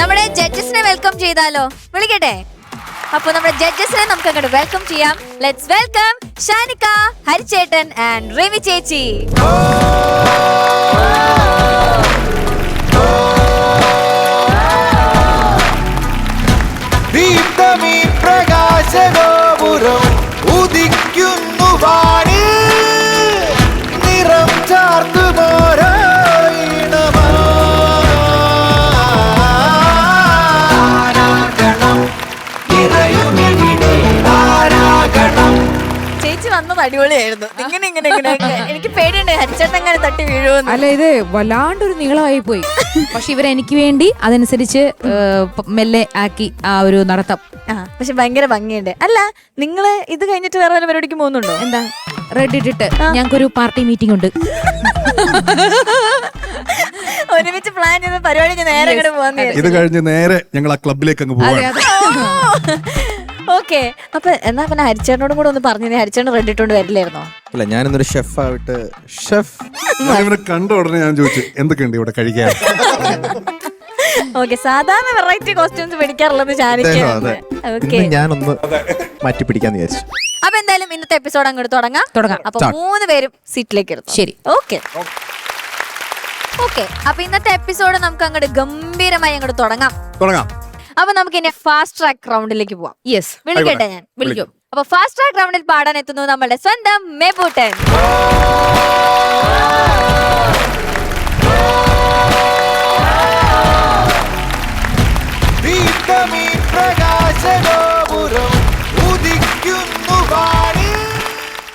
നമ്മുടെ ജഡ്ജസിനെ വെൽക്കം ചെയ്താലോ? വിളിക്കട്ടെ? അപ്പൊ നമ്മുടെ ജഡ്ജസിനെ നമുക്ക് അങ്ങോട്ട് വെൽക്കം ചെയ്യാം. ലെറ്റ്സ് വെൽക്കം ഷാനിക ഹരിചേട്ടൻ ആൻഡ് റിമി ചേച്ചി. അടിപൊളിയായിരുന്നു. ഇങ്ങനെ ഇങ്ങനെ ഇങ്ങനെ എനിക്ക് പേടിയുണ്ട് ഹരിച്ചേട്ടൻ അങ്ങനെ തട്ടി വീഴുമെന്ന്. അല്ല ഇത് വല്ലാണ്ടൊരു നീളമായി പോയി. പക്ഷെ ഇവരെനിക്ക് വേണ്ടി അതനുസരിച്ച് പ- മെല്ലെ ആക്കി ആ ഒരു നടത്തം. ആ പക്ഷെ ഭയങ്കര ഭംഗിയുണ്ട്. അല്ല നിങ്ങൾ ഇത് കഴിഞ്ഞിട്ട് വേറെ വല്ല പരിപാടിക്ക് പോകുന്നുണ്ടോ? എന്താ? റെഡ് ഇട്ടിട്ട് ഞങ്ങൾക്കൊരു പാർട്ടി മീറ്റിംഗ് ഉണ്ട്. ഒരുമിച്ച് പ്ലാൻ ചെയ്ത പരിപാടി നേരെ ഇത് കഴിഞ്ഞ് നേരെ ഞങ്ങൾ ആ ക്ലബിലേക്ക് അങ്ങ് അതെ പോവാണ്. അതെ. ഓക്കെ. അപ്പൊ എന്നാ പിന്നെ ഹരിച്ചേട്ടനോടും കൂടെ ഒന്ന് പറഞ്ഞു ഹരിച്ചേട്ടൻ റെഡ് ഇട്ടോണ്ട് വരില്ലായിരുന്നോ? അല്ല ഞാനിന്നൊരു ഷെഫ് ആയിട്ട് ഷെഫ് ഞാൻ ഇവനെ കണ്ട ഉടനെ ഞാൻ ചോദിച്ചു എന്തൊക്കെയുണ്ട് ഇവിടെ കഴിക്കാൻ? ഓക്കെ സാധാരണ വെറൈറ്റി കോസ്റ്റ്യൂംസ് പിടിക്കാറുള്ളത്. ഓക്കെ. ഞാനൊന്ന് മാറ്റി പിടിക്കാന്ന് വിചാരിച്ചു. അപ്പൊ എന്തായാലും ഇന്നത്തെ എപ്പിസോഡ് അങ്ങോട്ട് തുടങ്ങാം. തുടങ്ങാം. അപ്പൊ Start. മൂന്ന് പേരും സീറ്റിലേക്ക് ഇരുന്നു ശരി. ഓക്കെ. ഓക്കെ. അപ്പൊ ഇന്നത്തെ എപ്പിസോഡ് നമുക്ക് അങ്ങോട്ട് ഗംഭീരമായി അങ്ങോട്ട് തുടങ്ങാം. തുടങ്ങാം. അപ്പൊ നമുക്ക് ഇനി ഫാസ്റ്റ് ട്രാക്ക് റൗണ്ടിലേക്ക് പോവാം. യെസ് വിളിക്കട്ടെ ഞാൻ. വിളിക്കും. അപ്പൊ ഫാസ്റ്റ് ട്രാക്ക് റൗണ്ടിൽ പാടാൻ എത്തുന്നു നമ്മുടെ സ്വന്തം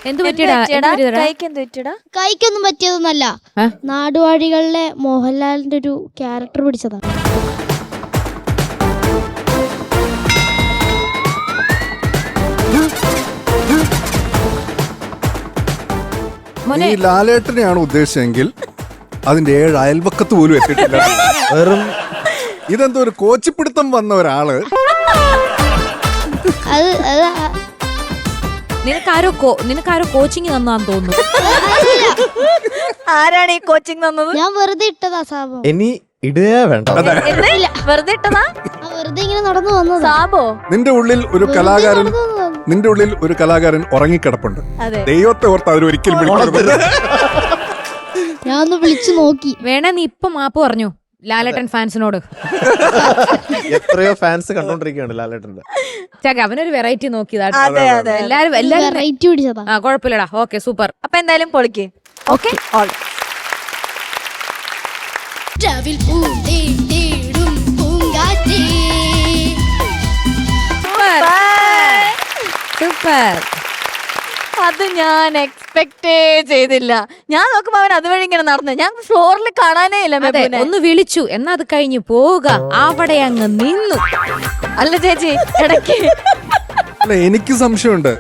എന്ത് പറ്റിയടാ? പറ്റിയടാ? പറ്റിയടാ? കൈക്കൊന്നും പറ്റിയതൊന്നല്ല? നാടുവാഴികളിലെ മോഹൻലാലിന്റെ ഒരു ക്യാരക്ടർ പിടിച്ചതാണ് മോനെ. ഈ ലാലേട്ടനെയാണ് ഉദ്ദേശിച്ചെങ്കിൽ അതിന്റെ ഏഴ് അയൽവക്കത്ത് പോലും എത്തിയിട്ടില്ല. വെറും ഇതെന്തോ ഒരു കോച്ചിപ്പിടുത്തം വന്ന ഒരാൾ. അത് അത് നിനക്കാരോ കോ- നിനക്കാരോ കോച്ചിങ് തന്നാന്ന് തോന്നുന്നു. ആരാണ് ഈ കോച്ചിങ് തന്നത്? ഞാൻ വെറുതെ ഇട്ടതാ സാബോ. ഇനി ഇടുക വേണ്ട. എന്ത്? വെറുതെ ഇട്ടതാ? ആ വെറുതെ ഇങ്ങനെ നടന്നു വന്നതാ. സാബോ. നിന്റെ ഉള്ളിൽ ഒരു വെറുതെ കലാകാരൻ നടന്നു വന്നതാ. നിന്റെ ഉള്ളിൽ ഒരു കലാകാരൻ ഉറങ്ങിക്കിടപ്പുണ്ട്. അതെ. ദൈവത്തെ ഓർത്ത് അവർ ഒരിക്കലും വിളിക്കരുത്. ഞാൻ ഒന്ന് വിളിച്ചു നോക്കി. വേണേ നീ ഇപ്പൊ മാപ്പ് പറഞ്ഞു. ലാലേട്ടൻ ഫാൻസിനോട്. എത്രയോ ഫാൻസ് കണ്ടോണ്ടിരിക്കുകയാണ് ലാലേട്ടന്റെ ചാക്ക അവനൊരു വെറൈറ്റി നോക്കിയതാ അതെ അതെ. എല്ലാരും എല്ലാരും പിടിച്ചതാ. ആ കുഴപ്പമില്ലടാ ഓക്കെ സൂപ്പർ. അപ്പൊ എന്തായാലും പൊളിക്ക്. ഓക്കെ. ഓൾ രാവിൽ സൂപ്പർ. അത് ഞാൻ എക്സ്പെക്ടേ ചെയ്തില്ല. ഞാൻ നോക്കുമ്പോ അവൻ അതുവഴി ഇങ്ങനെ നടന്നു. ഞാൻ ഫ്ലോറിൽ കാണാനേ ഇല്ല അതെ മെബുനെ. ഒന്ന് വിളിച്ചു. എന്നാ അത് കഴിഞ്ഞു പോവുക. അവിടെ അങ്ങ് നിന്നു. അല്ല ചേച്ചി ഇടയ്ക്ക്. അല്ല എനിക്ക് സംശയമുണ്ട്.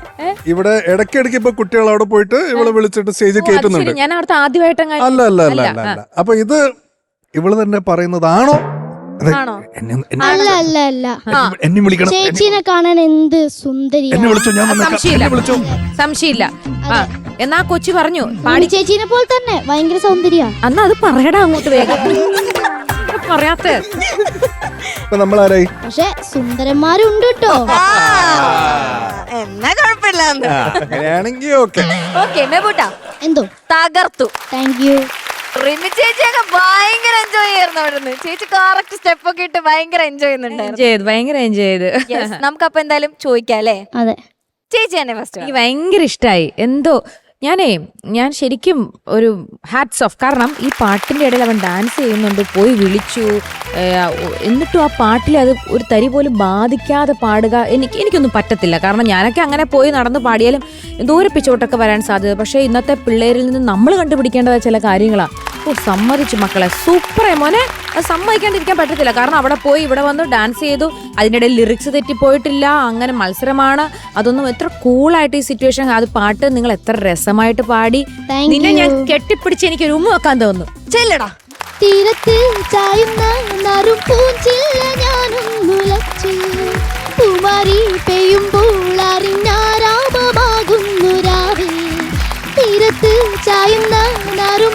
ഇവിടെ ഇടയ്ക്കിടയ്ക്ക് ഇപ്പൊ കുട്ടികൾ അവിടെ പോയിട്ട് ഇവളെ വിളിച്ചിട്ട് സ്റ്റേജിൽ കയറ്റുന്നുണ്ട്. ശരി. ഞാൻ അവിടുത്തെ ആദ്യമായിട്ടാണ് അല്ല അല്ല അല്ല അല്ല അല്ല. അപ്പൊ ഇത് ഇവൾ തന്നെ പറയുന്നതാണോ? എന്നെ എന്നെ- അല്ല അല്ല അല്ല. എന്നെ- എന്നെ വിളിക്കണം. കാണാൻ എന്ത് സുന്ദരിയാ. എന്നെ വിളിച്ചോ? ഞാൻ വന്നേക്കാം. സംശയമില്ല. എന്നെ വിളിച്ചോ? സംശയില്ല ആ എന്നാ കൊച്ചു പറഞ്ഞു. പാടി ചേച്ചീനെ പോലെ തന്നെ. ഭയങ്കര സൗന്ദര്യാ. അന്ന് അത് പറയടാ അങ്ങോട്ട് വേഗം. പറയാത്ത. ഇപ്പൊ നമ്മളാരായി? പക്ഷെ സുന്ദരന്മാരുണ്ട് കേട്ടോ. എന്നാ കുഴപ്പമില്ല അങ്ങനെയാണെങ്കി ഓക്കെ. ഓക്കെ മെബൂട്ടാ. എന്തോ? തകർത്തു. Thank you. റിമി ചേച്ചിയൊക്കെ ഭയങ്കര എൻജോയ് ചെയ്യായിരുന്നു അവിടുന്ന്. ചേച്ചി കറക്റ്റ് സ്റ്റെപ്പ് ഒക്കെ ഇട്ട് ഭയങ്കര എൻജോയ് ചെയ്യുന്നുണ്ടായിരുന്നു. ചെയ്ത് ഭയങ്കര എൻജോയ് ചെയ്ത്. Yes, നമുക്കപ്പൊ എന്തായാലും ചോദിക്കാം അല്ലേ? അതെ. ചേച്ചി തന്നെ ഫസ്റ്റ് എനിക്ക് ഭയങ്കര ഇഷ്ടമായി എന്തോ ഞാനേ ഞാൻ ശരിക്കും ഒരു ഹാറ്റ്സ് ഓഫ് കാരണം ഈ പാട്ടിന്റെ ഇടയിൽ അവൻ ഡാൻസ് ചെയ്യുന്നുണ്ട് പോയി വിളിച്ചു. ഏ, ഒ- എന്നിട്ടും ആ പാട്ടിൽ അത് ഒരു തരി പോലും ബാധിക്കാതെ പാടുക എനിക്ക് എനിക്കൊന്നും പറ്റത്തില്ല. കാരണം ഞാനൊക്കെ അങ്ങനെ പോയി നടന്ന് പാടിയാലും എന്തോ ഒരു പിച്ചോട്ടൊക്കെ വരാൻ സാധ്യത. പക്ഷേ ഇന്നത്തെ പിള്ളേരിൽ നിന്ന് നമ്മൾ കണ്ടുപിടിക്കേണ്ടതായ ചില കാര്യങ്ങളാണ് ഓ സമ്മതിച്ചു മക്കളെ. സൂപ്പറേ മോനെ സമ്മതിക്കാണ്ടിരിക്കാൻ പറ്റത്തില്ല. കാരണം അവിടെ പോയി ഇവിടെ വന്ന് ഡാൻസ് ചെയ്തു. അതിന്റെ ഇടയിൽ ലിറിക്സ് തെറ്റിപ്പോയിട്ടില്ല. അങ്ങനെ മത്സരമാണ്. അതൊന്നും എത്ര കൂളായിട്ട് ഈ സിറ്റുവേഷൻ അത് പാട്ട് നിങ്ങൾ എത്ര രസമായിട്ട് പാടി. നിന്നെ ഞാൻ കെട്ടിപ്പിടിച്ച് എനിക്ക് ഒരു ഉമ്മ വെക്കാൻ തോന്നുന്നു. ചെല്ലടാ. തീരത്ത് ചായുന്ന നറും പൂഞ്ചില്ല ഞാനും മുലച്ചു പൂമാരി പെയ്യുമ്പോൾ അറിഞ്ഞാരാമമാകുന്നു രാവിൽ തീരത്ത് ചായുന്ന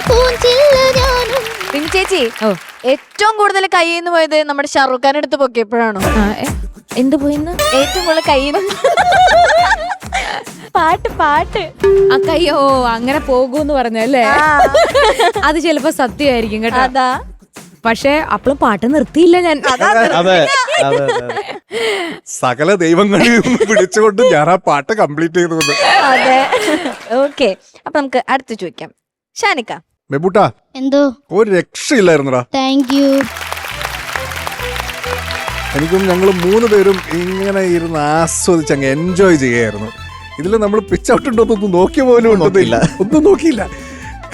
പൂഞ്ചില്ല ഞാനും. റിമി ചേച്ചി ഓ. ഏറ്റവും കൂടുതൽ കയ്യിൽ പോയത് നമ്മുടെ ഷാറൂഖ് ഖാൻ എടുത്ത് പൊക്കിയപ്പോഴാണോ? ആ, എ, എന്ത് പോയിന്ന്? ഏറ്റവും കൂടുതൽ കയ്യിൽ പാട്ട് പാട്ട്. ആ കയ്യോ അങ്ങനെ പോകൂന്ന് പറഞ്ഞല്ലേ അത് ചിലപ്പോ സത്യമായിരിക്കും കേട്ടോ. അതാ. പക്ഷെ അപ്പളും പാട്ട് നിർത്തിയില്ല ഞാൻ. അതെ അതെ അതെ സകല ദൈവങ്ങളിൽ നിന്ന് പിടിച്ചുകൊണ്ട് ഞാൻ ആ പാട്ട് കംപ്ലീറ്റ് ചെയ്തു അതെ. ഓക്കെ അപ്പൊ നമുക്ക് അടുത്ത് ചോദിക്കാം. ഷാനിക്ക. മെബൂട്ട എന്തോ? ഒരു രക്ഷയില്ലായിരുന്നടാ. താങ്ക് യു എനിക്കും ഞങ്ങൾ മൂന്ന് പേരും ഇങ്ങനെ ഇരുന്ന് ആസ്വദിച്ച് അങ്ങ് എൻജോയ് ചെയ്യായിരുന്നു ഇതിൽ നമ്മൾ പിച്ച് ഔട്ട് ഉണ്ടോ എന്നൊന്നും നോക്കിയ പോലും ഉണ്ടോന്നില്ല ഒന്നും നോക്കിയില്ല.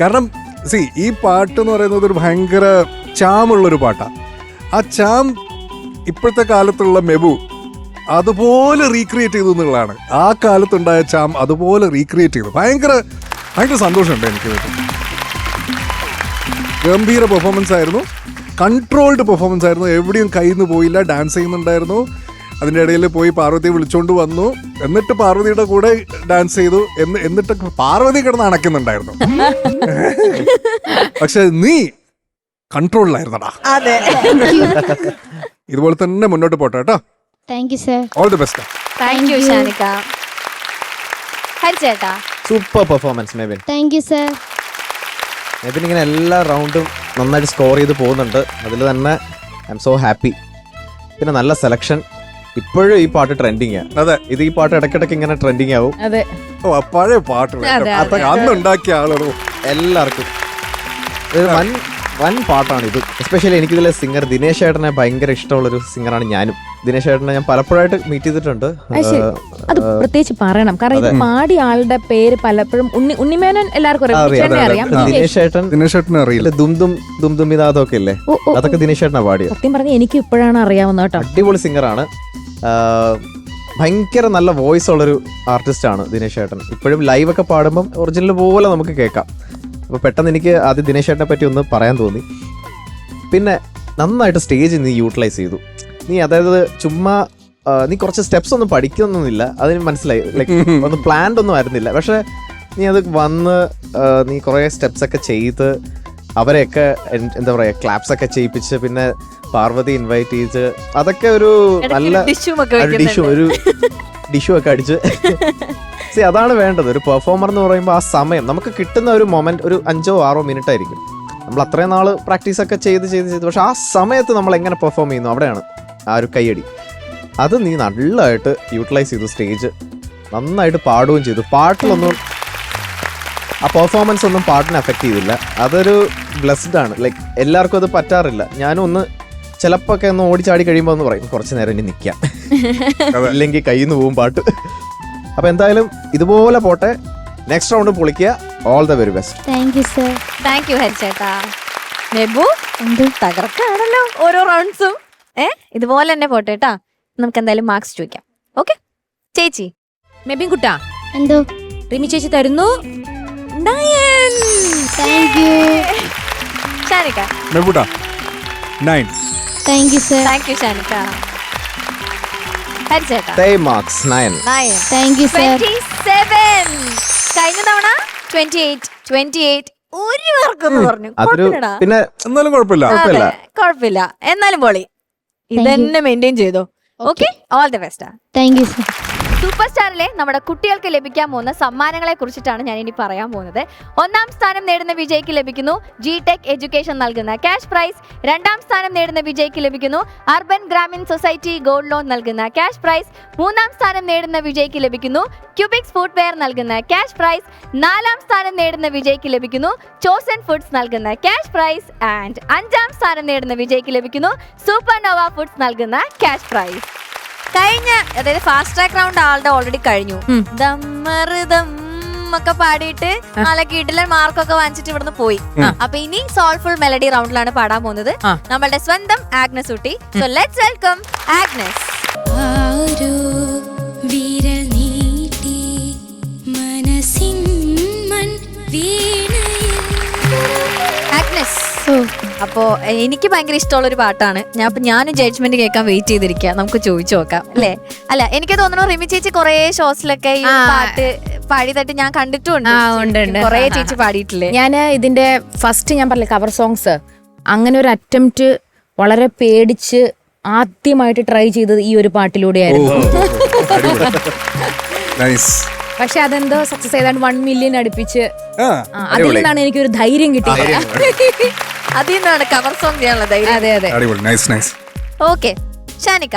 കാരണം സി ഈ പാട്ട് എന്ന് പറയുന്നത് ഒരു ഭയങ്കര ചാമുള്ളൊരു പാട്ടാണ് ആ ചാം ഇപ്പോഴത്തെ കാലത്തുള്ള മെബു അതുപോലെ റീക്രിയേറ്റ് ചെയ്തു എന്നുള്ളതാണ്. ആ കാലത്തുണ്ടായ ചാം അതുപോലെ റീക്രിയേറ്റ് ചെയ്തു. ഭയങ്കര ഭയങ്കര സന്തോഷമുണ്ട് എനിക്ക് ഗംഭീര പെർഫോമൻസ് ആയിരുന്നു. കൺട്രോൾഡ് പെർഫോമൻസ് ആയിരുന്നു. എവിടെയും കയ്യിൽ നിന്ന് പോയില്ല ഡാൻസ് ചെയ്യുന്നുണ്ടായിരുന്നു. അതിന്റെ ഇടയിൽ പോയി പാർവതിയെ വിളിച്ചുകൊണ്ട് വന്നു. എന്നിട്ട് പാർവതിയുടെ കൂടെ ഡാൻസ് ചെയ്തു. എന്ന് എന്നിട്ട് പാർവതി കിടന്ന് അണയ്ക്കുന്നുണ്ടായിരുന്നു. പക്ഷെ നീ കൺട്രോളിലായിരുന്നടാ ഇതുപോലെ തന്നെ മുന്നോട്ട് പോട്ടെ കേട്ടോ. Thank you sir all the best thank you Shanika ഹരിച്ചേട്ടാ super performance Mebin thank you sir Mebin ഇങ്ങനെ എല്ലാ റൗണ്ടും നന്നായിട്ട് സ്കോർ ചെയ്ത് പോകുന്നുണ്ട്. അതിൽ തന്നെ ഐ എം സോ ഹാപ്പി പിന്നെ നല്ല സെലക്ഷൻ ഇപ്പോഴും ഈ പാട്ട് ട്രെൻഡിങ് അതെ. ഇത് ഈ പാട്ട് ഇടയ്ക്കിടയ്ക്ക് ഇങ്ങനെ ട്രെൻഡിങ് ആവും. അതെ. ഓ ആ പഴയ പാട്ട് അതെ, അതെ. അന്ന് ഉണ്ടാക്കിയ ആളാണോ? എല്ലാവർക്കും. ഒരു വൻ വൻ പാട്ടാണ് ഇത്. എസ്പെഷ്യലി എനിക്കിതിലെ സിംഗർ ദിനേശ് ഏട്ടനെ ഭയങ്കര ഇഷ്ടമുള്ളൊരു സിംഗറാണ് ഞാനും. ദിനേശ് ഏട്ടനെ ഞാൻ പലപ്പോഴായിട്ട് മീറ്റ് ചെയ്തിട്ടുണ്ട്. അത് പ്രത്യേകിച്ച് പറയണം. കാരണം ഇത് പാടിയ ആളുടെ പേര് പലപ്പോഴും ഉണ്ണി ഉണ്ണിമേനൻ എല്ലാവർക്കും അറിയാം. ദിനേശ്. ഏട്ടൻ ദിനേശ് ഏട്ടനെ അറിയില്ല. ദും ദും ദും ദും ഇതാതൊക്കെ ഇല്ലേ? അതൊക്കെ ദിനേശ് ഏട്ടനാ പാടിയത്. സത്യം പറഞ്ഞു എനിക്ക് ഇപ്പോഴാണ് അറിയാവുന്ന കേട്ടോ. അടിപൊളി സിംഗറാണ് ഭയങ്കര നല്ല വോയിസ് ഉള്ളൊരു ആർട്ടിസ്റ്റാണ് ദിനേശ് ഏട്ടൻ. ഇപ്പോഴും ലൈവ് ഒക്കെ പാടുമ്പം ഒറിജിനൽ പോലെ നമുക്ക് കേൾക്കാം. അപ്പോൾ പെട്ടെന്ന് എനിക്ക് ആദ്യം ദിനേശേട്ടനെ പറ്റി ഒന്ന് പറയാൻ തോന്നി. പിന്നെ നന്നായിട്ട് സ്റ്റേജ് നീ യൂട്ടിലൈസ് ചെയ്തു. നീ അതായത് ചുമ്മാ നീ കുറച്ച് സ്റ്റെപ്സ് ഒന്നും പഠിക്കുന്നൊന്നുമില്ല അതിന് മനസ്സിലായി. ലൈക്ക് ഒന്ന് പ്ലാൻഡ് ഒന്നും ആയിരുന്നില്ല. പക്ഷെ നീ അത് വന്ന് നീ കുറേ സ്റ്റെപ്സ് ഒക്കെ ചെയ്ത് അവരെയൊക്കെ എന്താ പറയാ ക്ലാപ്സ് ഒക്കെ ചെയ്യിപ്പിച്ച് പിന്നെ പാർവതി ഇൻവൈറ്റ് ചെയ്ത് അതൊക്കെ ഒരു നല്ല ഡിഷു ഒക്കെ ഒരു ഡിഷും ഒരു ഡിഷും ഒക്കെ അടിച്ച് സി അതാണ് വേണ്ടത്. ഒരു പെർഫോമർ എന്ന് പറയുമ്പോൾ ആ സമയം നമുക്ക് കിട്ടുന്ന ഒരു മൊമെന്റ് ഒരു അഞ്ചോ ആറോ മിനിറ്റ് ആയിരിക്കും. നമ്മൾ അത്രയും നാൾ പ്രാക്ടീസ് ഒക്കെ ചെയ്ത് ചെയ്ത് ചെയ്ത് പക്ഷേ ആ സമയത്ത് നമ്മൾ എങ്ങനെ പെർഫോം ചെയ്യുന്നു? അവിടെയാണ് ആ ഒരു കൈയടി അത് നീ നല്ലതായിട്ട് യൂട്ടിലൈസ് ചെയ്തു സ്റ്റേജ് നന്നായിട്ട് പാടുകയും ചെയ്തു. പാട്ടിലൊന്നും ആ പെർഫോമൻസ് ഒന്നും പാട്ടിനെ അഫക്റ്റ് ചെയ്തില്ല. അതൊരു ബ്ലെസ്ഡ് ആണ്. ലൈക്ക് എല്ലാവർക്കും അത് പറ്റാറില്ല. ഞാനും ഒന്ന് ചിലപ്പോൾ ഒക്കെ ഒന്ന് ഓടിച്ചാടി കഴിയുമ്പോൾ ഒന്ന് പറയും കുറച്ച് നേരം ഇനി നിൽക്കാം അല്ലെങ്കിൽ കയ്യിൽ നിന്ന് പോവും പാട്ട്. അപ്പൊ എന്തായാലും ഇതുപോലെ പോട്ടെ. നെക്സ്റ്റ് റൗണ്ട് പൊളിക്കുക. All the very best thank you sir thank you ഹരിച്ചേട്ടാ Nebu എന്ത്? തകർക്കാണല്ലോ ഓരോ റൗണ്ട്സും ഏ? ഇതുപോലെ തന്നെ പോട്ടെ കേട്ടാ നമുക്ക് എന്തായാലും മാർക്സ് ചോദിക്കാം. ഓക്കെ ചേച്ചി മെബിൻ കുട്ടാ. എന്തോ? റിമി ചേച്ചി തരുന്നു. Shanika. മെബുട്ടാ nine. Thank you sir thank you Shanika. ഹരിച്ചേട്ടാ marks nine nine thank you sir twenty seven കഴിഞ്ഞ തവണ ട്വന്റി എയ്റ്റ് ട്വന്റി എയ്റ്റ് ഒരു പേർക്കെന്ന് പറഞ്ഞു അതൊരു. പിന്നെ എന്നാലും കുഴപ്പമില്ല. അതെ, കുഴപ്പമില്ല. കുഴപ്പമില്ല. എന്നാലും പൊളി. You. ഇതന്നെ മെയിന്റെയിൻ ചെയ്തോ. Okay all the best thank you sir super സ്റ്റാറിലെ നമ്മുടെ കുട്ടികൾക്ക് ലഭിക്കാൻ പോകുന്ന സമ്മാനങ്ങളെ കുറിച്ചിട്ടാണ് ഞാൻ ഇനി പറയാൻ പോകുന്നത്. ഒന്നാം സ്ഥാനം നേടുന്ന വിജയ്ക്ക് ലഭിക്കുന്നു ജി ടെക് എഡ്യൂക്കേഷൻ നൽകുന്ന ക്യാഷ് പ്രൈസ് രണ്ടാം സ്ഥാനം നേടുന്ന വിജയ്ക്ക് ലഭിക്കുന്നു urban Grameen society gold loan നൽകുന്ന ക്യാഷ് പ്രൈസ് മൂന്നാം സ്ഥാനം നേടുന്ന വിജയ്ക്ക് ലഭിക്കുന്നു ക്യൂബിക്സ് ഫുഡ് വെയർ നൽകുന്ന ക്യാഷ് പ്രൈസ് നാലാം സ്ഥാനം നേടുന്ന വിജയ്ക്ക് ലഭിക്കുന്നു ചോസൻ ഫുഡ്സ് നൽകുന്ന ക്യാഷ് പ്രൈസ് ആൻഡ് അഞ്ചാം സ്ഥാനം നേടുന്ന വിജയ്ക്ക് ലഭിക്കുന്നു സൂപ്പർ നോവ ഫുഡ്സ് നൽകുന്ന ക്യാഷ് പ്രൈസ് കഴിഞ്ഞ അതായത് ഫാസ്റ്റ് ട്രാക്ക് റൗണ്ട് ആളുടെ ഓൾറെഡി കഴിഞ്ഞു. ദമ്മറ് ദം ഒക്കെ പാടിയിട്ട് നല്ല കിടിലൻ മാർക്കൊക്കെ വാങ്ങിച്ചിട്ട് ഇവിടുന്ന് പോയി. അപ്പൊ ഇനി സോൾഫുൾ മെലഡി റൗണ്ടിലാണ് പാടാൻ പോകുന്നത്. നമ്മളുടെ സ്വന്തം ആഗ്നസ് കുട്ടി. So let's welcome Agnes. മനസ്സിൻ മൺ വീണയിൽ. ആഗ്നസ്. അപ്പോ എനിക്ക് ഭയങ്കര ഇഷ്ടമുള്ള ഒരു പാട്ടാണ്. ഞാൻ അപ്പൊ ഞാനും ജഡ്ജ്മെന്റ് കേൾക്കാൻ വെയിറ്റ് ചെയ്തിരിക്കുക നമുക്ക് ചോദിച്ചു നോക്കാം അല്ലേ? അല്ല എനിക്ക് തോന്നുന്നു റിമി ചേച്ചി കൊറേ ഷോസിലൊക്കെ ഈ. പാട്ട് പാടിയതായിട്ട് ഞാൻ കണ്ടിട്ടുണ്ട്. കൊറേ. ചേച്ചി പാടിയിട്ടില്ലേ? ഞാൻ ഇതിന്റെ ഫസ്റ്റ് ഞാൻ പറഞ്ഞ കവർ സോങ്സ് അങ്ങനെ ഒരു അറ്റംപ്റ്റ് വളരെ പേടിച്ച് ആദ്യമായിട്ട് ട്രൈ ചെയ്തത് ഈ ഒരു പാട്ടിലൂടെയായിരുന്നു. നൈസ് പക്ഷെ അതെന്തോ സക്സസ് ചെയ്താണ്ട് വൺ മില്യൺ അടുപ്പിച്ച്. അതിൽ നിന്നാണ് എനിക്ക് ഒരു ധൈര്യം കിട്ടിയത് അതിൽ നിന്നാണ് കവർ സോങ് ചെയ്യാനുള്ള ധൈര്യം. അതെ അതെ. അടിപൊളി. Nice nice okay Shanika.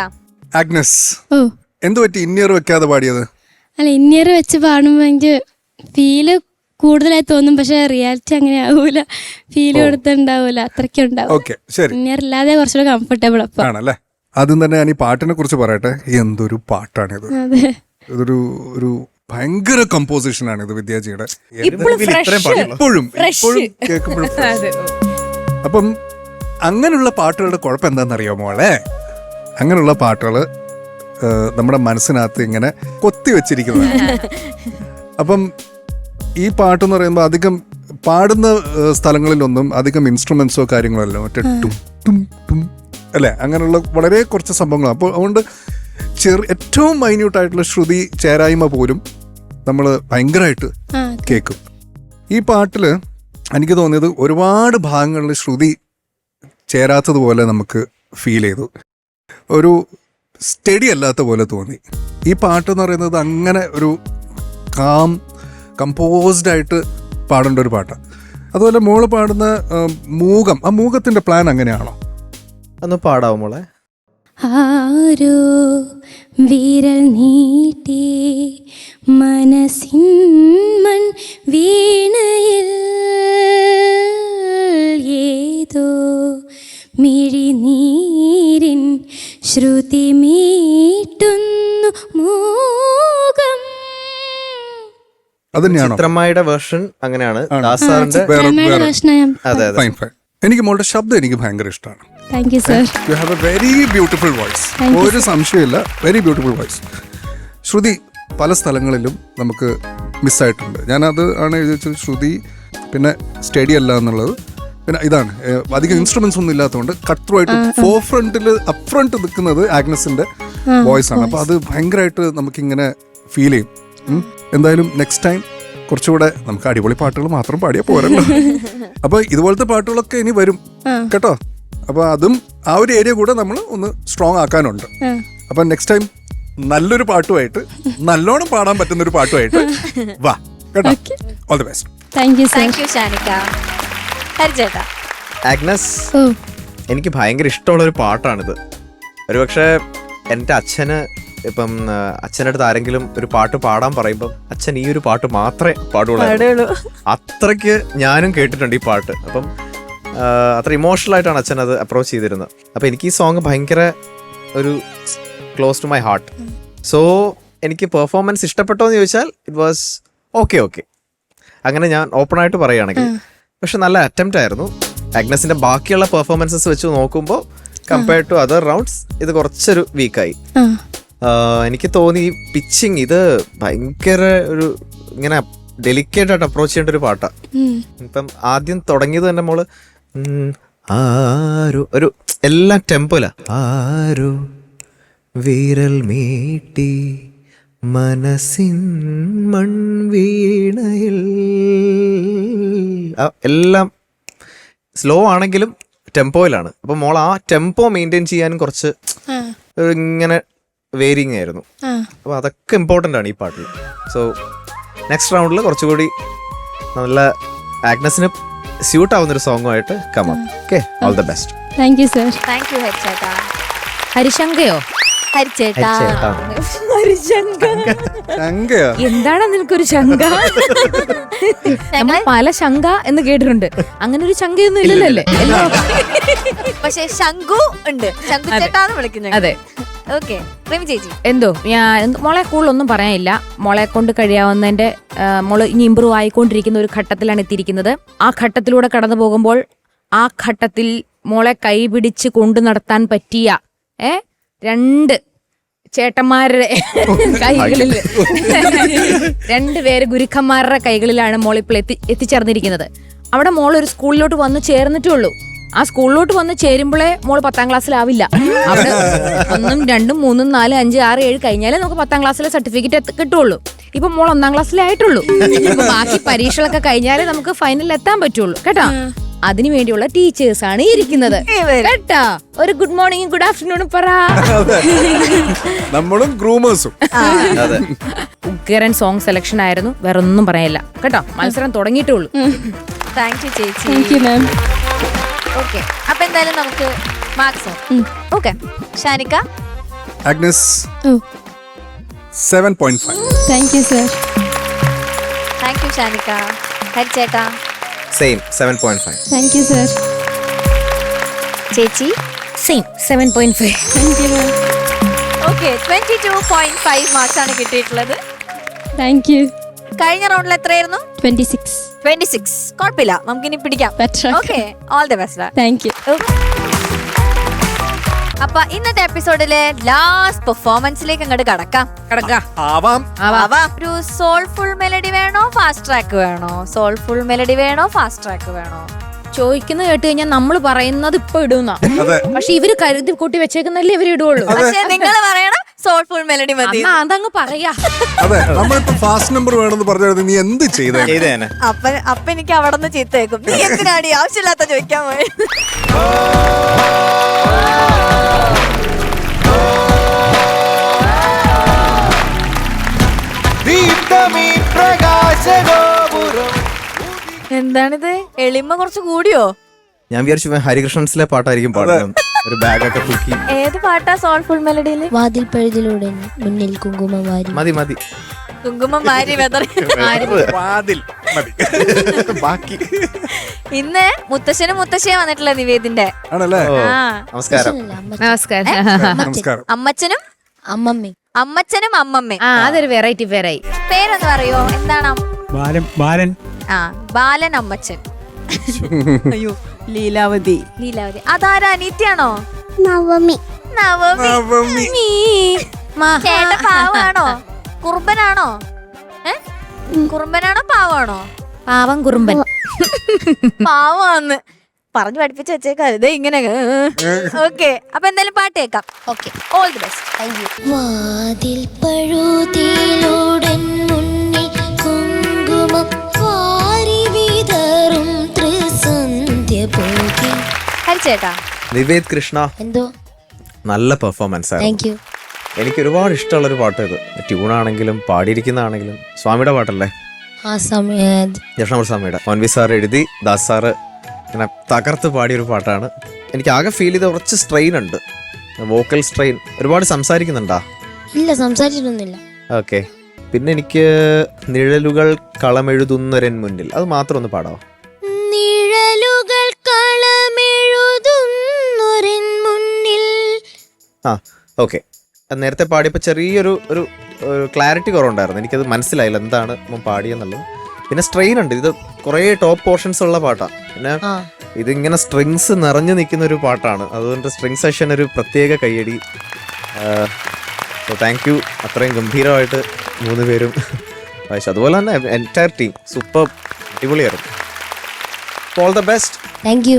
Agnes ഓ. എന്ത് പറ്റി? ഇന്നിയർ വെക്കാതെ പാടിയത്? അല്ല ഇന്നിയർ വെച്ച് പാടുമ്പോൾ എനിക്ക് ഫീൽ കൂടുതലായി തോന്നും പക്ഷെ റിയാലിറ്റി അങ്ങനെ ആവൂല. ഫീൽ കൊടുത്തുണ്ടാവൂല അത്രയ്ക്ക് ഉണ്ടാവും ഓക്കെ ശരി. ഇന്നിയർ ഇല്ലാതെ കുറച്ചുകൂടെ കംഫർട്ടബിൾ അപ്പൊ. ആണല്ലേ? ആദ്യം തന്നെ ഞാൻ ഈ പാട്ടിനെ കുറിച്ച് പറയട്ടെ. എന്തൊരു പാട്ടാണിത്. ഇതൊരു ഒരു ഭയങ്കര കമ്പോസിഷൻ ആണ് ഇത് വിദ്യാജിയുടെ. ഇപ്പോഴും. ഇപ്പോഴും കേൾക്കുമ്പോഴും അപ്പം അങ്ങനെയുള്ള പാട്ടുകളുടെ കുഴപ്പം എന്താണെന്നറിയോ മോളെ? അങ്ങനെയുള്ള പാട്ടുകൾ നമ്മുടെ മനസ്സിനകത്ത് ഇങ്ങനെ കൊത്തി വെച്ചിരിക്കുന്നതാണ് അപ്പം ഈ പാട്ടെന്ന് പറയുമ്പോൾ അധികം പാടുന്ന സ്ഥലങ്ങളിലൊന്നും അധികം ഇൻസ്ട്രുമെന്റ്സോ കാര്യങ്ങളോ മറ്റേ ടും ടും ടും അല്ലേ? അങ്ങനെയുള്ള വളരെ കുറച്ച് സംഭവങ്ങളാണ്. അപ്പോൾ അതുകൊണ്ട് ചെറു ഏറ്റവും മൈന്യൂട്ടായിട്ടുള്ള ശ്രുതി ചേരായ്മ പോലും നമ്മൾ ഭയങ്കരമായിട്ട് കേൾക്കും ഈ പാട്ടിൽ എനിക്ക് തോന്നിയത് ഒരുപാട് ഭാഗങ്ങളിൽ ശ്രുതി ചേരാത്തതുപോലെ നമുക്ക് ഫീൽ ചെയ്തു. ഒരു സ്റ്റഡി അല്ലാത്ത പോലെ തോന്നി. ഈ പാട്ട് എന്ന് പറയുന്നത് അങ്ങനെ ഒരു കാം കമ്പോസ്ഡ് ആയിട്ട് പാടേണ്ട ഒരു പാട്ടാണ് അതുപോലെ മോൾ പാടുന്ന മൂകം. ആ മൂകത്തിന്റെ പ്ലാൻ അങ്ങനെയാണോ? ഒന്ന് പാടാവോ മോളെ? ആരോ വിരൽ നീട്ടി മനസ്സിൻ മൺ വീണയിൽ ഏതോ മിഴിനീരിൻ ശ്രുതി മീട്ടുന്നു മൂകം ചിത്രമ്മയുടെ വേർഷൻ അങ്ങനെയാണ്. അതെ അതെ. എനിക്ക് മോളുടെ ശബ്ദം എനിക്ക് ഭയങ്കര ഇഷ്ടമാണ്. Thank you sir you have a very beautiful voice Thank you, ഒരു സംശയമില്ല വെരി ബ്യൂട്ടിഫുൾ വോയിസ് ശ്രുതി പല സ്ഥലങ്ങളിലും നമുക്ക് മിസ്സായിട്ടുണ്ട് ഞാനത് ആണ് എഴുതി വെച്ചത് ശ്രുതി പിന്നെ സ്റ്റഡി അല്ല എന്നുള്ളത്. പിന്നെ ഇതാണ്. അധികം ഇൻസ്ട്രുമെന്റ്സ് ഒന്നും ഇല്ലാത്തതുകൊണ്ട് കട്ട് ത്രൂ ആയിട്ട് ഫോർ ഫ്രണ്ടിൽ അപ് ഫ്രണ്ട് നിൽക്കുന്നത് ആഗ്നസിന്റെ വോയിസ് ആണ്. അപ്പോൾ അത് ഭയങ്കരമായിട്ട് നമുക്കിങ്ങനെ ഫീൽ ചെയ്യും. ഉം. എന്തായാലും നെക്സ്റ്റ് ടൈം കുറച്ചുകൂടെ നമുക്ക് അടിപൊളി പാട്ടുകൾ മാത്രം പാടിയാൽ പോരല്ലോ. അപ്പോൾ ഇതുപോലത്തെ പാട്ടുകളൊക്കെ ഇനി വരും. കേട്ടോ? അപ്പൊ അതും ആ ഒരു ഏരിയ കൂടെ നമ്മൾ ഒന്ന് സ്ട്രോങ് ആക്കാനുണ്ട്. അപ്പൊ നെക്സ്റ്റ് ടൈം നല്ലൊരു പാട്ടുമായിട്ട് നല്ലോണം പാടാൻ പറ്റുന്ന ഒരു പാട്ടുമായിട്ട് വാ കേട്ടോ? All the best thank you sir thank you Shanika ഹരിചേട്ടാ Agnes എനിക്ക് ഭയങ്കര ഇഷ്ടമുള്ള ഒരു പാട്ടാണിത്. ഒരുപക്ഷെ എന്റെ അച്ഛന് ഇപ്പം അച്ഛന്റെ അടുത്ത് ആരെങ്കിലും ഒരു പാട്ട് പാടാൻ പറയുമ്പോൾ അച്ഛൻ ഈ ഒരു പാട്ട് മാത്രമേ പാടുള്ളൂ. അത്രയ്ക്ക് ഞാനും കേട്ടിട്ടുണ്ട് ഈ പാട്ട്. അപ്പം അത്ര ഇമോഷണൽ ആയിട്ടാണ് അച്ഛൻ അത് അപ്രോച്ച് ചെയ്തിരുന്നത്. അപ്പോൾ എനിക്ക് ഈ സോങ് ഭയങ്കര ഒരു close to my heart so എനിക്ക് പെർഫോമൻസ് ഇഷ്ടപ്പെട്ടോ എന്ന് ചോദിച്ചാൽ ഇറ്റ് വാസ് ഓക്കെ ഓക്കെ അങ്ങനെ ഞാൻ ഓപ്പൺ ആയിട്ട് പറയുകയാണെങ്കിൽ പക്ഷെ നല്ല അറ്റംപ്റ്റ് ആയിരുന്നു. അഗ്നസിന്റെ ബാക്കിയുള്ള പെർഫോമൻസസ് വെച്ച് നോക്കുമ്പോൾ കമ്പയർഡ് ടു അതർ റൗണ്ട്സ് ഇത് കുറച്ചൊരു വീക്കായി എനിക്ക് തോന്നി ഈ പിച്ചിങ് ഇത് ഭയങ്കര ഒരു ഇങ്ങനെ ഡെലിക്കേറ്റ് ആയിട്ട് അപ്രോച്ച് ചെയ്യേണ്ട ഒരു പാട്ടാണ്. ഇപ്പം ആദ്യം തുടങ്ങിയത് തന്നെ മോൾ ഉം, ആരോ ഒരു എല്ലാ ടെമ്പോല. ആരോ വീരൽ മീട്ടി മനസ്സിൻ മൺവീണയിൽ വീണയിൽ. എല്ലാം സ്ലോ ആണെങ്കിലും ടെമ്പോയിലാണ്. അപ്പൊ മോൾ ആ ടെമ്പോ മെയിന്റെയിൻ ചെയ്യാനും കുറച്ച് ഇങ്ങനെ വേരിങ് ആയിരുന്നു. അപ്പൊ അപ്പോൾ അതൊക്കെ ഇമ്പോർട്ടന്റ് ആണ് ഈ പാട്ടിൽ സോ നെക്സ്റ്റ് റൗണ്ടിൽ കുറച്ചുകൂടി നല്ല ആഗ്നസിന് സ്യൂട്ട് ആവുന്ന ഒരു സോങ്ങുമായിട്ട് കമ okay all the best thank you sir thank you ഹരിച്ചേട്ടാ. ഹരിശങ്കയോ? ഹരിച്ചേട്ടാ. ഹരിച്ചേട്ടാ. ഹരിശങ്ക. ശങ്കയാ? എന്താണ് നിനക്കൊരു ശങ്ക? നമ്മൾ പല ശങ്ക എന്ന് കേട്ടിട്ടുണ്ട്. അങ്ങനെ ഒരു ശങ്കയൊന്നും ഇല്ലല്ലോ അല്ലേ? പക്ഷെ ശങ്കു ഉണ്ട്. ശങ്കു ചേട്ടാന്ന് വിളിക്കുന്നത് അതെ. ഓക്കെ പ്രേമി ചേച്ചി. എന്തോ? ഞാൻ മോളെ കൂടുതലൊന്നും പറയാനില്ല. മോളെ കൊണ്ട് കഴിയാവുന്നതിന്റെ ആ, മോൾ ഇനി ഇമ്പ്രൂവ് ആയിക്കൊണ്ടിരിക്കുന്ന ഒരു ഘട്ടത്തിലാണ് എത്തിയിരിക്കുന്നത്. ആ ഘട്ടത്തിലൂടെ കടന്നു പോകുമ്പോൾ ആ ഘട്ടത്തിൽ മോളെ കൈപിടിച്ച് കൊണ്ടു നടത്താൻ പറ്റിയ ഏ രണ്ട് ചേട്ടന്മാരുടെ കൈകളിൽ രണ്ടുപേര് ഗുരുക്കന്മാരുടെ കൈകളിലാണ് മോൾ ഇപ്പോൾ എത്തി എത്തിച്ചേർന്നിരിക്കുന്നത്. അവിടെ മോൾ ഒരു സ്കൂളിലോട്ട് വന്നു ചേർന്നിട്ടേ ഉള്ളൂ. ആ സ്കൂളിലോട്ട് വന്ന് ചേരുമ്പോഴേ മോൾ പത്താം ക്ലാസ്സിലാവില്ല. അവിടെ ഒന്നും രണ്ടും മൂന്നും നാലും അഞ്ച് ആറ് ഏഴ് കഴിഞ്ഞാലേ നമുക്ക് പത്താം ക്ലാസ്സിലെ സർട്ടിഫിക്കറ്റ് കിട്ടുള്ളൂ. ഇപ്പൊ മോൾ ഒന്നാം ക്ലാസ്സിലേ ആയിട്ടുള്ളൂ. ബാക്കി പരീക്ഷകളൊക്കെ കഴിഞ്ഞാലേ നമുക്ക് ഫൈനലിൽ എത്താൻ പറ്റുള്ളൂ. കേട്ടോ? അതിനു വേണ്ടിയുള്ള ടീച്ചേഴ്സ് ആണ് ഇരിക്കുന്നത്. കേട്ടോ? ഒരു ഗുഡ് മോർണിംഗും ഗുഡ് ആഫ്റ്റർനൂണും പറ. നമ്മളും ഗ്രൂമേഴ്സും അതെ. ഉഗ്രൻ സോങ് സെലക്ഷൻ ആയിരുന്നു. വേറെ ഒന്നും പറയില്ല കേട്ടോ? മത്സരം തുടങ്ങിയിട്ടുള്ളൂ താങ്ക് യു ചേച്ചി. Thank you ma'am okay. അപ്പൊ എന്തായാലും നമുക്ക് marks okay. Shanika? Agnes? Seven point five thank you sir thank you Shanika. ഹരിച്ചേട്ടാ. Same seven point five thank you sir ചേച്ചി? Same seven point five thank you okay twenty two point five marks ആണ് കിട്ടിയിട്ടുള്ളത്. Thank you കഴിഞ്ഞ റൗണ്ടിൽ എത്രയായിരുന്നു? Twenty six twenty six കുഴപ്പമില്ല. നമുക്കിനി പിടിക്കാം. Okay all the best thank you അപ്പൊ ഇന്നത്തെ എപ്പിസോഡിലെ ലാസ്റ്റ് പെർഫോമൻസിലേക്ക് അങ്ങോട്ട് കടക്കാം. കടക്കാം. ആവാം. ആവാം. ഒരു സോൾഫുൾ മെലഡി വേണോ ഫാസ്റ്റ് ട്രാക്ക് വേണോ? സോൾഫുൾ മെലഡി വേണോ ഫാസ്റ്റ് ട്രാക്ക് വേണോ? ചോദിക്കുന്നത് കേട്ട് കഴിഞ്ഞാൽ നമ്മൾ പറയുന്നത് ഇപ്പൊ ഇടുന്ന. പക്ഷെ ഇവർ കരുതി കൂട്ടി വെച്ചേക്കുന്നല്ലേ ഇവർ ഇടുള്ളൂ പക്ഷെ നിങ്ങൾ പറയണം സോൾഫുൾ മെലഡി മതി. എന്നാ അതങ്ങ് പറയാ. അതെ നമ്മളിപ്പോ ഫാസ്റ്റ് നമ്പർ വേണമെന്ന് പറഞ്ഞാൽ നീ എന്ത് ചെയ്തേ ചെയ്തേനെ. അപ്പൊ അപ്പൊ എനിക്ക് അവിടെ നിന്ന് ചീത്തേക്കും. നീ എന്തിനാടി ആവശ്യമില്ലാത്ത ചോദിക്കാൻ പോയി. എന്താണിത്? എളിമ കുറച്ച് കൂടിയോ? ഞാൻ വിചാരിച്ചു ഇവൻ ഹരികൃഷ്ണൻസിലെ പാട്ടായിരിക്കും പാടുന്നത്. ഒരു ബാഗൊക്കെ തൂക്കി. ഏത് പാട്ടാ സോൾഫുൾ മെലഡിയിൽ വാതിൽ പഴുതിലൂടെ മുന്നിൽ കുങ്കുമം വാരി. മതി മതി. കുങ്കുമം വാരി വെതറി. വാതിൽ മതി. ബാക്കി. ഇന്ന് മുത്തശ്ശനും മുത്തശ്ശിയാ വന്നിട്ടില്ല നിവേദിന്റെ? ആണല്ലേ? ആ. നമസ്കാരം. നമസ്കാരം. നമസ്കാരം. അമ്മച്ചനും? അമ്മമ്മ. അമ്മച്ചനും അമ്മമ്മയും അതൊരു വെറൈറ്റി വെറൈ പേരെന്ന് പറയോ? എന്താണ്? ബാലൻ ബാലൻ. ആ ബാലൻ അമ്മച്ചൻ. അയ്യോ. ലീലാവതി. ലീലാവതി. അതാരാ നിത്യാണോ നവമി. നവമി. നവമി. ചേട്ട പാവാണോ? കുറുമ്പനാണോ? ഏ? കുറുമ്പനാണോ പാവാണോ? പാവം കുറുമ്പൻ. പാവാന്ന്. പറഞ്ഞു പഠിപ്പിച്ച് വെച്ചേക്കാം ഇതേ ഇങ്ങനെ. ഓക്കെ. അപ്പൊ എന്തായാലും പാട്ട് കേൾക്കാം. Okay. All the best thank you വാതിൽ പഴുതിലൂടെ മുന്നിൽ കുങ്കുമം നിവേദ് കൃഷ്ണ എന്തോ? നല്ല പെർഫോമൻസ് ആയിരുന്നു. താങ്ക് യു എനിക്ക് ഒരുപാട് ഇഷ്ടമുള്ള ഒരു പാട്ട് ഇത്. ട്യൂണാണെങ്കിലും പാടിയിരിക്കുന്നതാണെങ്കിലും. സ്വാമിയുടെ പാട്ടല്ലേ? ആ സമയം ജഷ്ണമൂർ സ്വാമിയുടെ. മോൻവി സാർ എഴുതി ദാസ് സാറ് ഇങ്ങനെ തകർത്ത് പാടിയൊരു പാട്ടാണ്. എനിക്ക് ആകെ ഫീൽ ചെയ്ത കുറച്ച് സ്ട്രെയിൻ ഉണ്ട്. വോക്കൽ സ്ട്രെയിൻ ഒരുപാട് സംസാരിക്കുന്നുണ്ടാ? ഇല്ല സംസാരിച്ചിട്ടൊന്നുമില്ല. ഓക്കെ പിന്നെ എനിക്ക് നിഴലുകൾ കളമെഴുതുന്നവരൻ മുന്നിൽ. അത് മാത്രം ഒന്ന് പാടാവോ? ആ ഓക്കെ നേരത്തെ പാടിയപ്പോൾ ചെറിയൊരു ഒരു ക്ലാരിറ്റി കുറവുണ്ടായിരുന്നു. എനിക്കത് മനസ്സിലായില്ല എന്താണ് ഇപ്പം പാടിയെന്നുള്ളത്. പിന്നെ സ്ട്രെയിൻ ഉണ്ട്. ഇത് കുറേ ടോപ്പ് പോർഷൻസ് ഉള്ള പാട്ടാണ് പിന്നെ ഇതിങ്ങനെ സ്ട്രിങ്സ് നിറഞ്ഞു നിൽക്കുന്ന ഒരു പാട്ടാണ്. അതുകൊണ്ട് സ്ട്രിങ് സെഷൻ ഒരു പ്രത്യേക കയ്യടി. താങ്ക് യു അത്രയും ഗംഭീരമായിട്ട് മൂന്ന് പേരും വായിച്ചു. അതുപോലെ തന്നെ എന്റയർ ടീം സൂപ്പർ അടിപൊളിയായിരുന്നു. ഓൾ ദ ബെസ്റ്റ്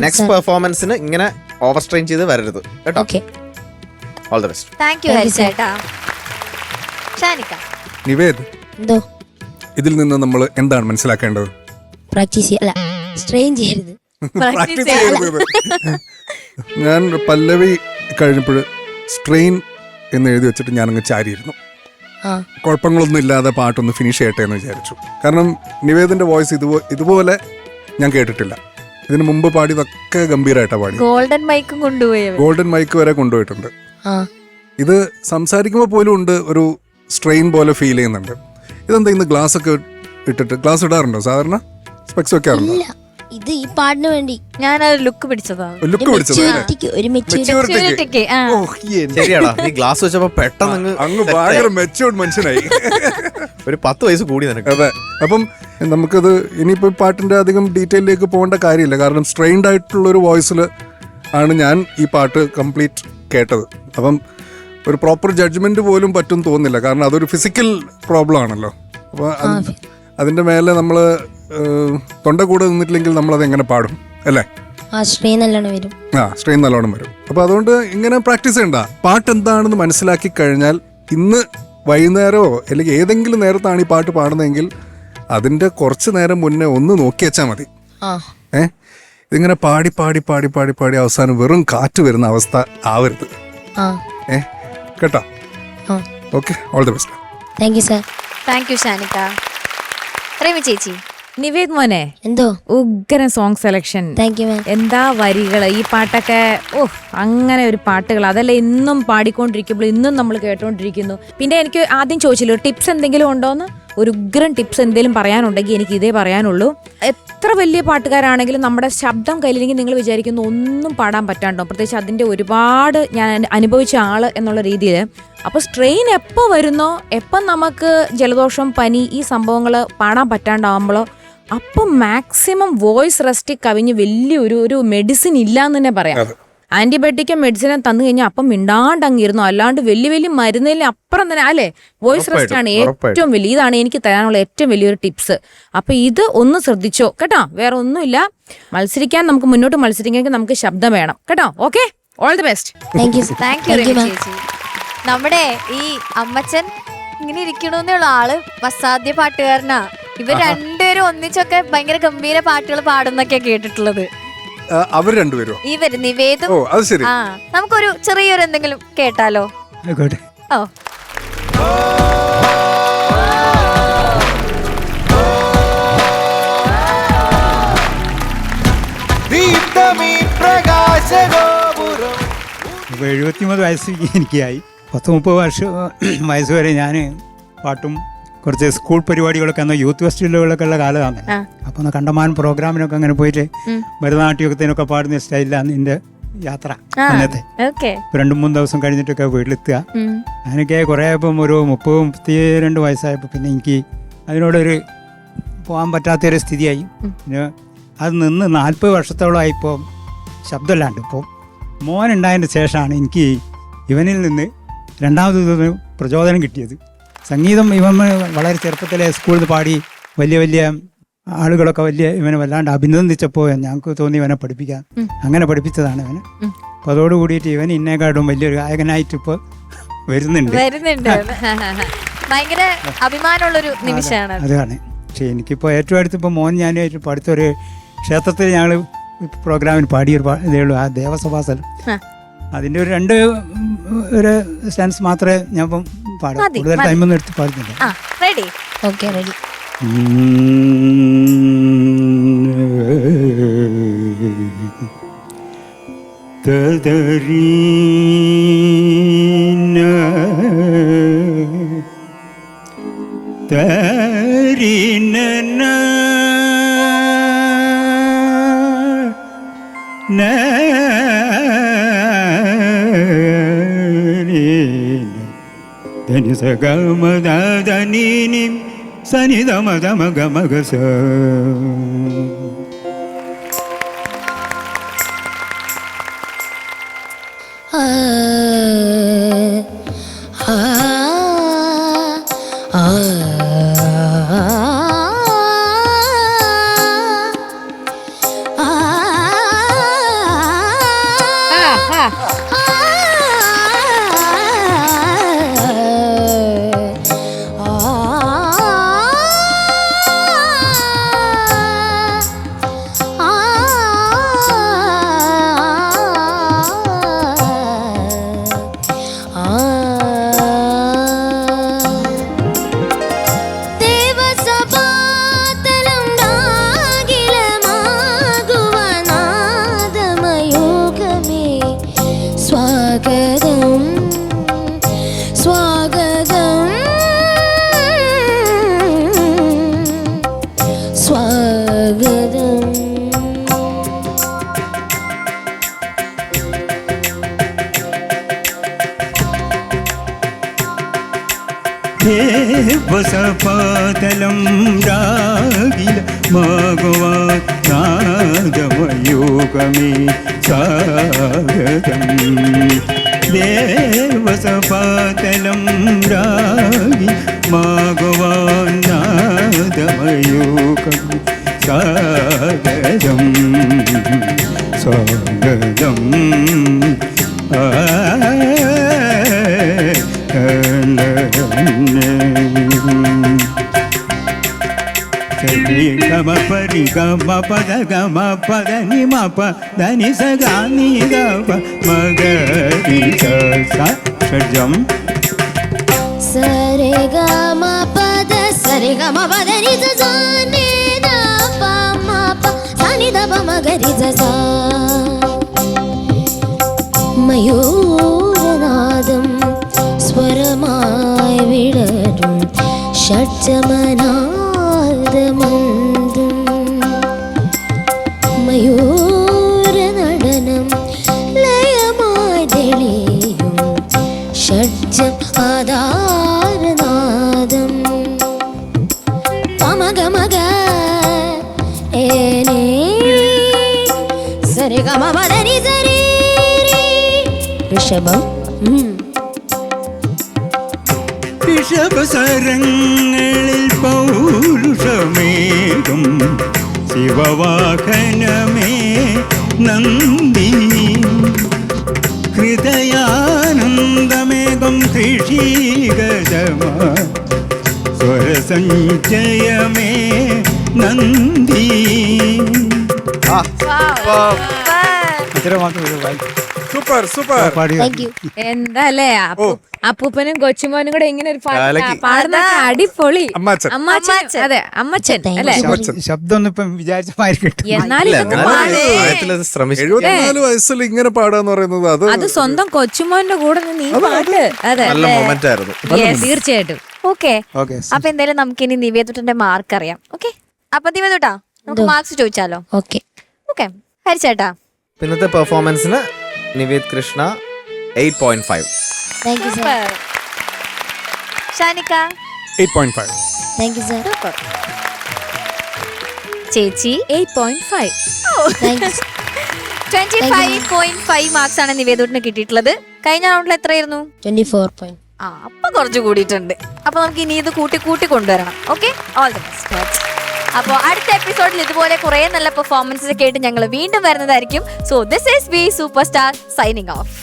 നെക്സ്റ്റ് പെർഫോമൻസിന് ഇങ്ങനെ ഓവർ സ്ട്രെയിൻ ചെയ്ത് വരരുത്. കേട്ടോ? Okay all the best thank you Thank you, sir. Shanika Nived എന്തോ? ഇതിൽ നിന്ന് നമ്മൾ എന്താണ് മനസ്സിലാക്കേണ്ടത്? പ്രാക്ടീസ് ചെയ്യ. അല്ല സ്ട്രെയിൻ ചെയ്യരുത്. പ്രാക്ടീസ് ചെയ്യരുത്. ഞാൻ പല്ലവി കഴിഞ്ഞപ്പോൾ സ്ട്രെയിൻ എന്ന് എഴുതി വെച്ചിട്ട് ഞാൻ അങ്ങ് ചാരിയിരുന്നു. ആ. കുഴപ്പങ്ങളൊന്നും ഇല്ലാതെ പാട്ടൊന്ന് ഫിനിഷ് ചെയ്യട്ടെ എന്ന് വിചാരിച്ചു. കാരണം നിവേദിന്റെ വോയിസ് ഇതുപോ ഇതുപോലെ ഞാൻ കേട്ടിട്ടില്ല. ഇതിനു മുമ്പ് പാടിയതൊക്കെ ഗംഭീരമായിട്ടാണ് പാടി ഗോൾഡൻ മൈക്ക് കൊണ്ടുപോയി ഗോൾഡൻ മൈക്ക് വരെ കൊണ്ടുപോയിട്ടുണ്ട്. ഇത് സംസാരിക്കുമ്പോൾ പോലും ഉണ്ട് ഒരു സ്ട്രെയിൻ പോലെ ഫീൽ ചെയ്യുന്നുണ്ട്. ഇതെന്താ ഇന്ന് ഗ്ലാസ് ഒക്കെ ഇട്ടിട്ട്? ഗ്ലാസ് ഇടാറുണ്ടോ? സാധാരണ സ്പെക്സ് വെക്കാറുണ്ടോ ഇല്ല. ഇത് ഈ പാട്ടിന് വേണ്ടി. ഞാൻ ഒരു ലുക്ക് പിടിച്ചതാണ് ലുക്ക് പിടിച്ചത് മെച്യൂരിറ്റിക്ക് ഒരു മെച്യൂരിറ്റി Maturity-ക്ക്, ആ. ശരിയാടാ. നീ ഗ്ലാസ് വെച്ചപ്പോ പെട്ടെന്ന് അങ്ങ് അങ്ങ് ഭയങ്കര മെച്ചൂർഡ് മനുഷ്യനായി. ഒരു പത്ത് വയസ്സ് കൂടി നിനക്ക്. അതെ. അപ്പം നമുക്കത് ഇനിയിപ്പോൾ ഈ പാട്ടിന്റെ അധികം ഡീറ്റെയിലേക്ക് പോകേണ്ട കാര്യമില്ല. കാരണം സ്ട്രെയിൻഡ് ആയിട്ടുള്ള ഒരു വോയിസിൽ ആണ് ഞാൻ ഈ പാട്ട് കംപ്ലീറ്റ് കേട്ടത്. അപ്പം ഒരു പ്രോപ്പർ ജഡ്ജ്മെന്റ് പോലും പറ്റും തോന്നില്ല കാരണം അതൊരു ഫിസിക്കൽ പ്രോബ്ലം ആണല്ലോ. അപ്പോൾ അതിന്റെ മേലെ നമ്മൾ തൊണ്ട കൂടെ നിന്നിട്ടില്ലെങ്കിൽ നമ്മൾ അത് എങ്ങനെ പാടും? അല്ലേ? ആ സ്ട്രെയിൻ നല്ലോണം വരും. അപ്പോൾ അതുകൊണ്ട് ഇങ്ങനെ പ്രാക്ടീസ് ചെയ്യണ്ട. പാട്ട് എന്താണെന്ന് മനസ്സിലാക്കി കഴിഞ്ഞാൽ ഇന്ന് വൈകുന്നേരമോ അല്ലെങ്കിൽ ഏതെങ്കിലും നേരത്താണ് ഈ പാട്ട് പാടുന്നതെങ്കിൽ അതിന്റെ കുറച്ച് നേരം മുന്നേ ഒന്ന് നോക്കി വെച്ചാൽ മതി. ആ. ഏ? ഇതിങ്ങനെ പാടി പാടി പാടി പാടി പാടി അവസാനം വെറും കാറ്റ് വരുന്ന അവസ്ഥ ആവരുത്. ആ. ഏ? കേട്ടോ? Okay all the best thank you sir thank you Shanika ചേച്ചി നിവേദ് മോനെ എന്തോ? ഉഗ്രൻ സോങ് സെലക്ഷൻ എന്താ വരികൾ ഈ പാട്ടൊക്കെ ഓ അങ്ങനെ ഒരു പാട്ടുകൾ അതല്ല ഇന്നും പാടിക്കൊണ്ടിരിക്കുമ്പോൾ ഇന്നും നമ്മൾ കേട്ടോണ്ടിരിക്കുന്നു. പിന്നെ എനിക്ക് ആദ്യം ചോദിച്ചില്ലോ ടിപ്സ് എന്തെങ്കിലും ഉണ്ടോന്ന്? ഒരു ഉഗ്രൻ ടിപ്സ് എന്തെങ്കിലും പറയാനുണ്ടെങ്കിൽ എനിക്ക് ഇതേ പറയാനുള്ളൂ. എത്ര വലിയ പാട്ടുകാരാണെങ്കിലും നമ്മുടെ ശബ്ദം കയ്യിലെങ്കിൽ നിങ്ങൾ വിചാരിക്കുന്ന ഒന്നും പാടാൻ പറ്റാണ്ടോ. പ്രത്യേകിച്ച് അതിന്റെ ഒരുപാട് ഞാൻ അനുഭവിച്ച ആൾ എന്നുള്ള രീതിയിൽ. അപ്പോൾ സ്ട്രെയിൻ എപ്പോൾ വരുന്നോ എപ്പം നമുക്ക് ജലദോഷം പനി ഈ സംഭവങ്ങൾ പാടാൻ പറ്റാണ്ടാവുമ്പോഴോ അപ്പം മാക്സിമം വോയിസ് റെസ്റ്റ് കവിഞ്ഞ് വലിയൊരു ഒരു മെഡിസിൻ ഇല്ല എന്ന് തന്നെ പറയാം. ആന്റിബയോട്ടിക്കും മെഡിസിനും തന്നു കഴിഞ്ഞാൽ അപ്പം മിണ്ടാണ്ട് അങ്ങിരുന്നു അല്ലാണ്ട് വലിയ വലിയ മരുന്നിന് അപ്പുറം തന്നെ അല്ലേ? വോയിസ് റെസ്റ്റ് ആണ് ഏറ്റവും വലിയ ഇതാണ് എനിക്ക് തരാനുള്ള ഏറ്റവും വലിയൊരു ടിപ്സ്. അപ്പൊ ഇത് ഒന്ന് ശ്രദ്ധിച്ചോ കേട്ടോ? വേറെ ഒന്നുമില്ല. മത്സരിക്കാൻ നമുക്ക് മുന്നോട്ട് മത്സരിക്കാൻ നമുക്ക് ശബ്ദം വേണം കേട്ടോ? Okay all the best thank you thank you നമ്മുടെ ഈ അമ്മച്ചൻ ഇങ്ങനെ ഇരിക്കണമെന്നുള്ള ആൾ അസാധ്യ പാട്ടുകാരനാ. ഇവർ രണ്ടുപേരും ഒന്നിച്ചൊക്കെ ഭയങ്കര ഗംഭീര പാട്ടുകൾ പാടുന്നൊക്കെ കേട്ടിട്ടുള്ളത്. അവർ രണ്ടുപേരും ഇവർ നിവേദം ഓ അത് ശരി. ആ നമുക്കൊരു ചെറിയൊരു എന്തെങ്കിലും കേട്ടാലോ? ആയിക്കോട്ടെ. ഓ. ഇപ്പോൾ എഴുപത്തിമൂന്ന് വയസ്സ് എനിക്കായി. പത്ത് മുപ്പത് വർഷം വയസ്സ് വരെ ഞാൻ പാട്ടും കുറച്ച് സ്കൂൾ പരിപാടികളൊക്കെ അന്ന് യൂത്ത് ഫെസ്റ്റിവലുകളൊക്കെ ഉള്ള കാലമാണ്. അപ്പൊ അപ്പോൾ ഒന്ന് കണ്ടമാൻ പ്രോഗ്രാമിനൊക്കെ അങ്ങനെ പോയിട്ട് ഭരതനാട്യത്തിനൊക്കെ ഭരതനാട്യമൊക്കെ പാടുന്ന സ്റ്റൈലിലാണ് നിന്റെ യാത്ര അന്നത്തെ. രണ്ടു മൂന്ന് ദിവസം കഴിഞ്ഞിട്ടൊക്കെ വീട്ടിലെത്തുക. അങ്ങനെയൊക്കെ കുറെ ഇപ്പം ഒരു മുപ്പത് മുപ്പത്തി രണ്ട് വയസ്സായപ്പോൾ പിന്നെ എനിക്ക് അതിനോടൊരു പോകാൻ പറ്റാത്തൊരു സ്ഥിതിയായി. പിന്നെ അത് നിന്ന് നാൽപ്പത് വർഷത്തോളമായിപ്പോൾ ശബ്ദമില്ലാണ്ട് ഇപ്പോൾ മോനുണ്ടായതിന് ശേഷമാണ് എനിക്ക് ഇവനിൽ നിന്ന് രണ്ടാമത് പ്രചോദനം കിട്ടിയത്. സംഗീതം ഇവൻ വളരെ ചെറുപ്പത്തിലെ സ്കൂളിൽ പാടി വലിയ വലിയ ആളുകളൊക്കെ വലിയ ഇവനെ വല്ലാണ്ട് അഭിനന്ദിച്ചപ്പോൾ ഞങ്ങൾക്ക് തോന്നി ഇവനെ പഠിപ്പിക്കാം. അങ്ങനെ പഠിപ്പിച്ചതാണ് ഇവന്. അപ്പോൾ അതോട് കൂടിയിട്ട് ഇവൻ ഇന്നേക്കാട്ടും വലിയൊരു ഗായകനായിട്ട് ഇപ്പോൾ വരുന്നുണ്ട്. വരുന്നുണ്ട്. ഭയങ്കര അഭിമാനമുള്ളൊരു നിമിഷമാണ് അതാണ്. പക്ഷേ എനിക്കിപ്പോൾ ഏറ്റവും അടുത്ത് ഇപ്പോൾ മോൻ ഞാനായിട്ട് പഠിത്തൊരു ക്ഷേത്രത്തിൽ ഞങ്ങൾ പ്രോഗ്രാമിന് പാടിയൊരു ഇതേ ഉള്ളൂ ആ ദേവസഭാസ്ഥലം അതിന്റെ അതിന്റെ ഒരു രണ്ട് ഒരു സ്റ്റാൻസ് മാത്രമേ ഞാൻ ഇപ്പം പാടാം. മതി, കൂടുതൽ മതി. ടൈമൊന്നും എടുത്ത് പാടുന്നില്ല. ആ റെഡി ഓക്കെ റെഡി ധനി സ ധനി സനി ധമ ധമ സ്വാഗതം ആ സരിഗമ గమ పరి గమ పద గమ పద ని మ ప దని స గా ని గ ప మ గ రి స స షడ్జం సరే గా మా పద సరే గా మా పద ని జ జ ని ద ప మా ప స ని ద ప మ గ రి జ స മയൂരനാദം സ്വരമായി വിടരും ഷഡ്ജമനാദമന്ദം മയൂരനടനം ലയമായി തെളിയും ഷഡ്ജം ആധാരനാദം ഋഷഭം. ഋഷഭസരങ്ങളിൽ പൗരുഷമേകും. ശിവവാഹനമേ നന്ദി. ഹൃദയാനന്ദമേകം ഋഷീകരമ സ്വരസഞ്ചയമേ നന്ദി. ആ. വായി- സൂപ്പർ സൂപ്പർ. എന്താ അല്ലേ അപ്പൂപ്പനും കൊച്ചുമോനും കൂടെ ഇങ്ങനെ ഒരു. പാടുന്ന അടിപൊളി. അമ്മാച്ചൻ. അമ്മാച്ചൻ. അതെ അമ്മച്ചൻ അല്ലെ. ശബ്ദം ഒന്നും ഇപ്പം വിചാരിച്ച കിട്ടും. പ്രായത്തിലത് ശ്രമിച്ചു എഴുപത്തിനാല് വയസ്സിൽ ഇങ്ങനെ പാടാന്ന് പറയുന്നത് അത് അത് സ്വന്തം കൊച്ചുമോന്റെ കൂടെ നീ പാട്ട്. അതെ നല്ല മൊമെന്റ് ആയിരുന്നു. Yes, തീർച്ചയായിട്ടും. ഓക്കെ ഓക്കെ അപ്പൊ എന്തായാലും നമുക്ക് ഇനി നിവേദുട്ടന്റെ മാർക്ക് അറിയാം. ഓക്കെ അപ്പൊ നിവേദുട്ടാ നമുക്ക് മാർക്സ് ചോദിച്ചാലോ? ഓക്കെ ഓക്കെ ഹരിച്ചേട്ടാ. ഇന്നത്തെ പെർഫോമൻസിന് Nived Krishna eight point five thank you sir Shanika? Eight point five thank you sir ചേച്ചി eight point five thank you twenty five point five marks ആണ് നിവേദൂട്ടിന് കിട്ടിയിട്ടുള്ളത്. കഴിഞ്ഞ റൗണ്ടിൽ എത്രയായിരുന്നു? ട്വന്റി ഫോർ പോയിന്റ് ആ അപ്പൊ കുറച്ച് കൂടിയിട്ടുണ്ട്. അപ്പൊ നമുക്ക് ഇനി ഇത് കൂട്ടി കൂട്ടി കൊണ്ടുവരണം. ഓക്കെ ഓൾ ദി ബെസ്റ്റ് അപ്പോൾ അടുത്ത എപ്പിസോഡിൽ ഇതുപോലെ കുറെ നല്ല പെർഫോമൻസസ് കേട്ട് ഞങ്ങൾ വീണ്ടും വരുന്നതായിരിക്കും. So this is B super star signing off